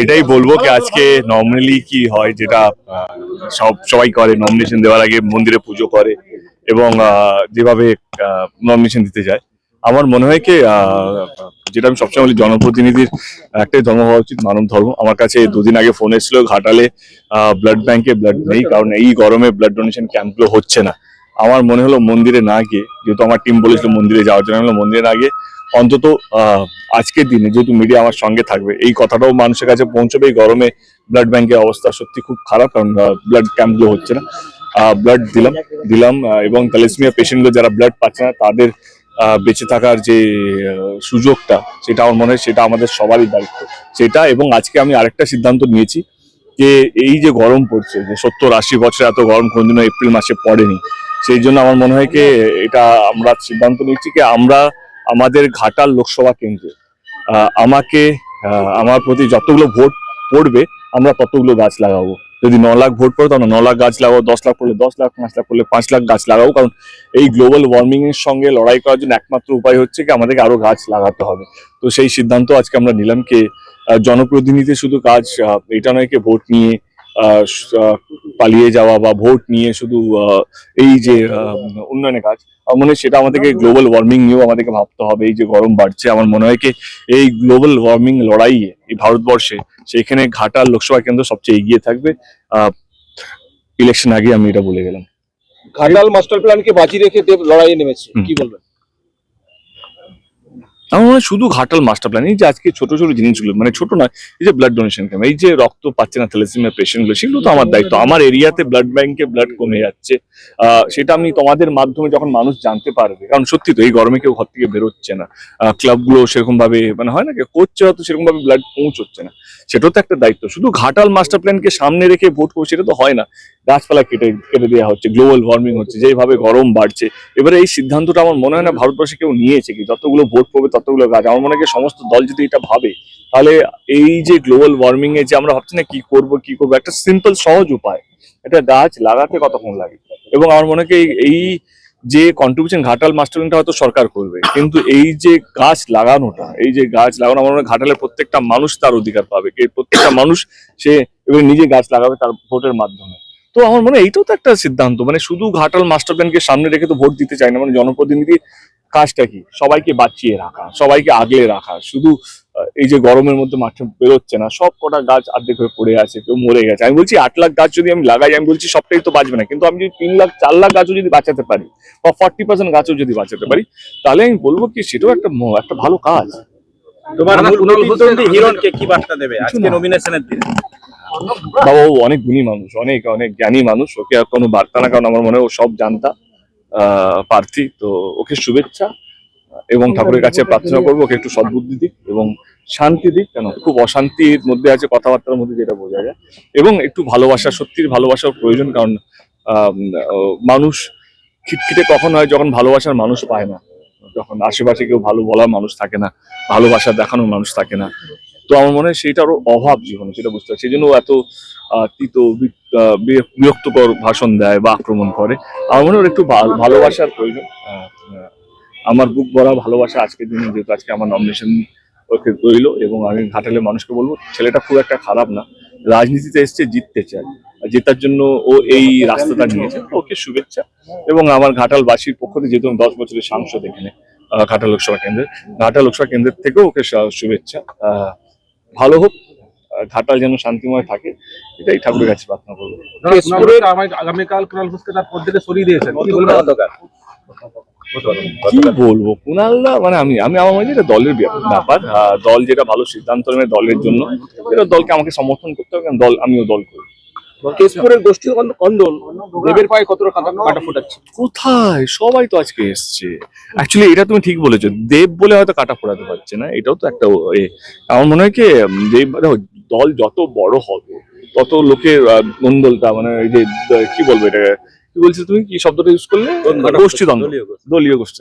এটাই বলব কি আজকে নর্মালি কি হয় যেটা সব, সবাই করে নমিনেশন দেওয়ার আগে মন্দিরে পুজো করে এবং যেভাবে নমিনেশন দিতে যায়। আমার মনে হয় কি যেটা আমি সবসময় বলি, জনপ্রতিনিধির একটাই ধর্ম হওয়া উচিত মানব ধর্ম। আমার কাছে দুদিন আগে ফোন এসেছিল ঘাটালে ব্লাড ব্যাংকে ব্লাড নেই, কারণ এই গরমে ব্লাড ডোনেশন ক্যাম্পগুলো হচ্ছে না। আমার মনে হলো মন্দিরে না গিয়ে, যেহেতু আমার টিম বলেছিল মন্দিরে যাওয়ার জন্য মন্দিরে না গিয়ে অন্তত আজকের দিনে যেহেতু মিডিয়া আমার সঙ্গে থাকবে, এই কথাটাও মানুষের কাছে পৌঁছবে। এই গরমে ব্লাড ব্যাংকের অবস্থা সত্যি খুব খারাপ, কারণ ব্লাড ক্যাম্পগুলো হচ্ছে না। ব্লাড দিলাম দিলাম এবং থ্যালেসমিয়া পেশেন্টগুলো যারা ব্লাড পাচ্ছে না, তাদের বেঁচে থাকার যে সুযোগটা, সেটা আমার মনে হয় সেটা আমাদের সবারই দায়িত্ব। সেটা এবং আজকে আমি আরেকটা সিদ্ধান্ত নিয়েছি যে এই যে গরম পড়ছে, যে সত্তর আশি বছর এত গরম কোনদিনও এপ্রিল মাসে পড়েনি, সেই জন্য আমার মনে হয় কি এটা আমরা সিদ্ধান্ত নিচ্ছি কি আমরা আমাদের ঘাটাল লোকসভা কেন্দ্রে আমাকে আমার প্রতি যতগুলো ভোট পড়বে, আমরা ততগুলো গাছ লাগাবো। যদি ন লাখ ভোট পড়ে, তাহলে ন লাখ গাছ লাগাও, দশ লাখ পড়লে দশ লাখ, পাঁচ লাখ পড়লে পাঁচ লাখ গাছ লাগাও। কারণ এই গ্লোবাল ওয়ার্মিং এর সঙ্গে লড়াই করার জন্য একমাত্র উপায় হচ্ছে কি, আমাদেরকে আরও গাছ লাগাতে হবে। তো সেই সিদ্ধান্ত আজকে আমরা নিলাম কি জনপ্রতিনিধি শুধু কাজ এটা নয় ভোট নিয়ে পালিয়ে যাওয়া বা ভোট নিয়ে শুধু এই যে উন্নয়নের কাজ আমার মনে হয় সেটা আমাদেরকে গ্লোবাল ওয়ার্মিং নিয়েও আমাদেরকে ভাবতে হবে। এই যে গরম বাড়ছে আমার মনে হয় কি এই গ্লোবাল ওয়ার্মিং লড়াইয়ে এই ভারতবর্ষে সেখানে ঘাটাল লোকসভা কেন্দ্র সবচেয়ে এগিয়ে থাকবে। ইলেকশন আগে আমি এটা বলে গেলাম। ঘাটাল মাস্টার প্ল্যানকে বাজি রেখে দেব লড়াইয়ে নেমেছে কি বলবেন? আমার মনে হয় শুধু ঘাটাল মাস্টার প্ল্যান এই যে আজকে ছোট ছোট জিনিসগুলো মানে ছোট নয় এই যে ব্লাড ডোনেশন ক্যাম্প এই যে রক্ত পাচ্ছে না থ্যালাসেমিয়া পেশেন্টগুলো সেগুলো তো আমার দায়িত্ব। আমার এরিয়াতে ব্লাড ব্যাংকে ব্লাড কমে যাচ্ছে। সেটা আমি তোমাদের মাধ্যমে যখন মানুষ জানতে পারবে কারণ সত্যি তো এই গরমে কেউ ঘর থেকে বেরোচ্ছে না। ক্লাবগুলো সেরকম ভাবে মানে হয় না কি করছে হয়তো সেরকম ভাবে ব্লাড পৌঁছচ্ছে না। সেটাও তো একটা দায়িত্ব। শুধু ঘাটাল মাস্টার প্ল্যানকে সামনে রেখে ভোট করছে সেটা তো হয় না। গাছপালা কেটে কেটে দেওয়া হচ্ছে গ্লোবাল ওয়ার্মিং হচ্ছে যেভাবে গরম বাড়ছে। এবারে এই সিদ্ধান্তটা আমার মনে হয় না ভারতবর্ষে কেউ নিয়েছে কি? যতগুলো ভোট পড়বে ততগুলো গাছ আমার মনে হয় সমস্ত দল যদি এটা ভাবে, তাহলে এই যে গ্লোবাল ওয়ার্মিং এ যে আমরা ভাবছি না কি করব, কি করব, একটা সিম্পল সহজ উপায়। একটা গাছ লাগাতে কতক্ষণ লাগে? এবং আমার মনে হয় এই- যে কন্ট্রিবিউশন ঘাটাল মাস্টারিংটা হয়তো সরকার করবে, কিন্তু এই যে গাছ লাগানোটা, এই যে গাছ লাগানো, আমার মনে ঘাটালের প্রত্যেকটা মানুষ তার অধিকার পাবে। প্রত্যেকটা মানুষ সে এবার নিজে গাছ লাগাবে তার ভোটের মাধ্যমে। তো আমার মনে হয় এইটাও তো একটা সিদ্ধান্ত। মানে শুধু ঘাটাল মাস্টার প্ল্যানকে সামনে রেখে তো ভোট দিতে চায় না মানে জনপ্রতিনিধি কাজটা কি? সবাইকে বাঁচিয়ে রাখা সবাইকে আগলে রাখা। শুধু এই যে গরমের মধ্যে মাঠে বেরোচ্ছে না সব কটা গাছ আর্ধেক হয়ে পড়ে আছে কেউ মরে গেছে। আমি বলছি আট লাখ গাছ যদি আমি লাগাই আমি বলছি সবটাই তো বাঁচবে না। কিন্তু আমি যদি তিন লাখ চার লাখ গাছও যদি বাঁচাতে পারি বা ফর্টি পার্সেন্ট গাছও যদি বাঁচাতে পারি তাহলে আমি বলব কি সেটাও একটা একটা ভালো কাজ। তোমার দাদা, মূল কুণাল প্রতিদ্বন্দ্বী ঘোষের- হিরণকে কি বার্তা দেবে আজকে নমিনেশনের দিন? বাবা ও অনেক গুণী মানুষ অনেক অনেক জ্ঞানী মানুষ ওকে আর কোনো বার্তা না কারণ আমার মনে হয় ও সব জানতা। প্রার্থী তো ওকে শুভেচ্ছা এবং ঠাকুরের কাছে প্রার্থনা করব ওকে একটু সদ্বুদ্ধি দিক এবং শান্তি দিক কেন? খুব অশান্তির মধ্যে আছে কথাবার্তার মধ্যে যেটা বোঝা যায়। এবং একটু ভালোবাসা সত্যির ভালোবাসার প্রয়োজন কারণ আহ, মানুষ খিটখিটে কখন হয় যখন ভালোবাসার মানুষ পায় না। যখন আশেপাশে কেউ ভালো বলার মানুষ থাকে না ভালোবাসা দেখানোর মানুষ থাকে না। তো আমার মনে হয় সেইটারও অভাব জীবনে, সেটা বুঝতে পারছি। সেই জন্য এত তিত বিরক্তকর ভাষণ দেয় বা আক্রমণ করে। আমার মনে হয় একটু ভালোবাসার প্রয়োজন। আমার বুক ভরা ভালোবাসা আজকের দিনে, যেহেতু আজকে আমার নমিনেশন ওকে রইল এবং আমি ঘাটালে মানুষকে বলব, ছেলেটা খুব একটা খারাপ না। রাজনীতিতে এসছে, জিততে চায়। জেতার জন্য ও এই রাস্তাটা নিয়েছে। ওকে শুভেচ্ছা। এবং আমার ঘাটালবাসীর পক্ষ থেকে, যেহেতু দশ বছরের সাংসদ এখানে ঘাটাল লোকসভা কেন্দ্রে, ঘাটাল লোকসভা কেন্দ্রের থেকেও ওকে শুভেচ্ছা। ভালো হোক ঘাটাল যেন শান্তিময় থাকে এটাই ঠাকুরের কাছে প্রার্থনা করব। আগামীকাল কুণাল ঘোষকে তার পদ থেকে সরিয়ে দিয়েছেন। কি বলবেন? অন্ধকার কি বলব? কুণালদা মানে আমি আমি আমার মনে হয় এটা দলের ব্যাপ- ব্যাপার আহ, দল যেটা ভালো সিদ্ধান্ত নেবে দলের জন্য এটা দলকে আমাকে সমর্থন করতে হবে কারণ দল আমিও দল করি। কেশপুরের গোষ্ঠী কন্দল দেবের পায়ে কতটা কাটা ফুটাচ্ছে? কোথায়? সবাই তো আজকে এসছে। অ্যাকচুয়ালি এটা তুমি ঠিক বলেছ। দেব বলে হয়তো কাটা ফোড়াতে পারছে না এটাও তো একটা। আমার মনে হয় কি দেব দল যত বড় হবে তত লোকের আহ, নন্দলটা মানে এই যে কি বলব এটা কি বলছো তুমি? কি শব্দটা ইউজ করলে? গোষ্ঠী দ্বন্দ্ব দলীয় গোষ্ঠী। দলীয় গোষ্ঠী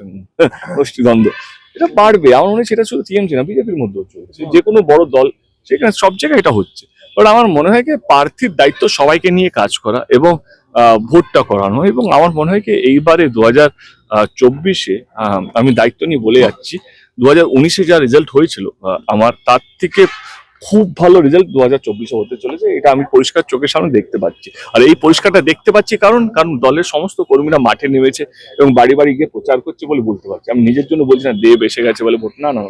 গোষ্ঠী দ্বন্দ্ব এটা বাড়বে। আমার মনে হয় সেটা শুধু টিএমসি না বিজেপির মধ্যেও চলছে। যে কোনো বড় দল সেখানে সব জায়গায় এটা হচ্ছে। বাট আমার মনে হয় কি, প্রার্থীর দায়িত্ব সবাইকে নিয়ে কাজ করা এবং ভোটটা করানো এবং আমার মনে হয় কি, এইবারে দু হাজার চব্বিশে আমি দায়িত্ব নিয়ে বলে যাচ্ছি দু হাজার উনিশে যা রেজাল্ট হয়েছিল আমার, তার থেকে খুব ভালো রেজাল্ট দু হাজার চব্বিশে হতে চলেছে, এটা আমি পরিষ্কার চোখের সামনে দেখতে পাচ্ছি। আর এই পরিষ্কারটা দেখতে পাচ্ছি কারণ কারণ দলের সমস্ত কর্মীরা মাঠে নেমেছে এবং বাড়ি বাড়ি গিয়ে প্রচার করছে বলে বলতে পারছি। আমি নিজের জন্য বলছি না, দেব এসে গেছে বলে ভোট না না।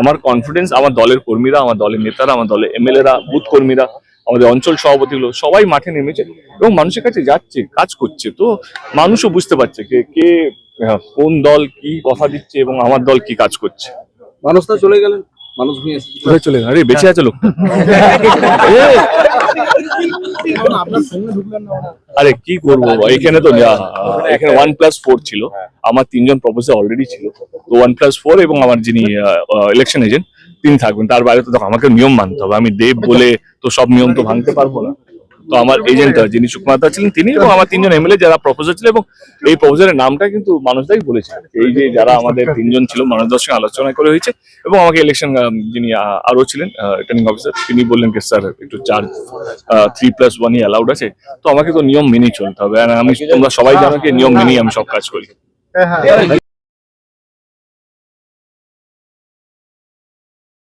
আমার কনফিডেন্স আমার দলের কর্মীরা, আমার দলের নেতারা, আমার দলের এমএলএরা, বুথ কর্মীরা, আমাদের অঞ্চল সভাপতিগুলো সবাই মাঠে নেমেছে এবং মানুষের কাছে যাচ্ছে, কাজ করছে। তো মানুষও বুঝতে পারছে কে কে কোন দল কি কথা দিচ্ছে এবং আমার দল কি কাজ করছে। মানুষ চলে গেলেন। মানুষ এসেছে। চলে? আরে, বেঁচে আছে লোকটা। আরে, কি করব এখানে তো এখানে ওয়ান প্লাস ফোর ছিল। আমার তিনজন প্রফেসর অলরেডি ছিল। তো ওয়ান প্লাস ফোর এবং আমার যিনি ইলেকশন এজেন্ট তিনি থাকবেন। তার বাইরে তো দেখো, আমাকে নিয়ম মানতে হবে। আমি দেব বলে তো সব নিয়ম তো ভাঙতে পারব না। তো আমার এজেন্ট যিনি সুকুমাতা ছিলেন তিনি এবং আমার তিনজন এমএলএ যারা প্রপোজাল ছিল এবং এই প্রপোজালের নামটা কিন্তু মানুষদাই বলেছে এই যে যারা আমাদের তিনজন ছিল মানুষদের সঙ্গে আলোচনা করে হয়েছে এবং আমাকে ইলেকশন যিনি আহ, আরও ছিলেন রিটার্নিং অফিসার তিনি বললেন কি স্যার একটু চার্জ থ্রি প্লাস ওয়ানই অ্যালাউড আছে। তো আমাকে তো নিয়ম মেনেই চলতে হবে। আর আমি তোমরা সবাই জানো কি নিয়ম মেনেই আমি সব কাজ করি।